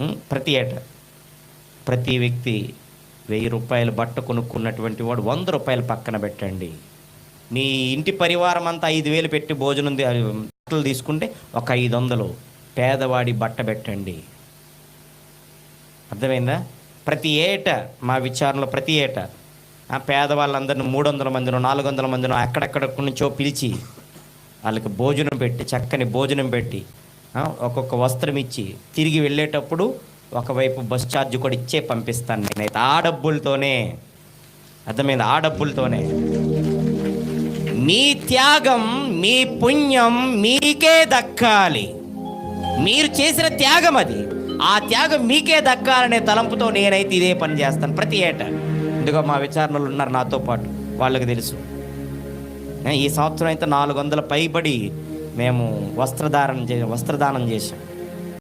ప్రతి ఏటా. ప్రతి వ్యక్తి వెయ్యి రూపాయలు బట్ట కొనుక్కున్నటువంటి వాడు వంద రూపాయలు పక్కన పెట్టండి. మీ ఇంటి పరివారం అంతా ఐదు వేలు పెట్టి భోజనం బట్టలు తీసుకుంటే ఒక ఐదు వందలు పేదవాడి బట్ట పెట్టండి. అర్థమైందా? ప్రతి ఏటా మా విచారణలో ప్రతి ఏట. ఆ పేదవాళ్ళందరిని మూడు వందల మందినో నాలుగు వందల మందినో అక్కడక్కడ నుంచో పిలిచి వాళ్ళకి భోజనం పెట్టి చక్కని భోజనం పెట్టి ఒక్కొక్క వస్త్రం ఇచ్చి తిరిగి వెళ్ళేటప్పుడు ఒకవైపు బస్ ఛార్జ్ కూడా ఇచ్చే పంపిస్తాను నేనైతే. ఆ డబ్బులతోనే. అర్థమైంది? ఆ డబ్బులతోనే. మీ త్యాగం మీ పుణ్యం మీకే దక్కాలి. మీరు చేసిన త్యాగం అది. ఆ త్యాగం మీకే దక్కాలనే తలంపుతో నేనైతే ఇదే పని చేస్తాను ప్రతి ఏటా. ఇందుగో మా విచారణలు ఉన్నారు నాతో పాటు. వాళ్ళకి తెలుసు. ఈ సంవత్సరం అయితే నాలుగు వందల పైబడి మేము వస్త్రధారణ చే వస్త్రదానం చేశాం.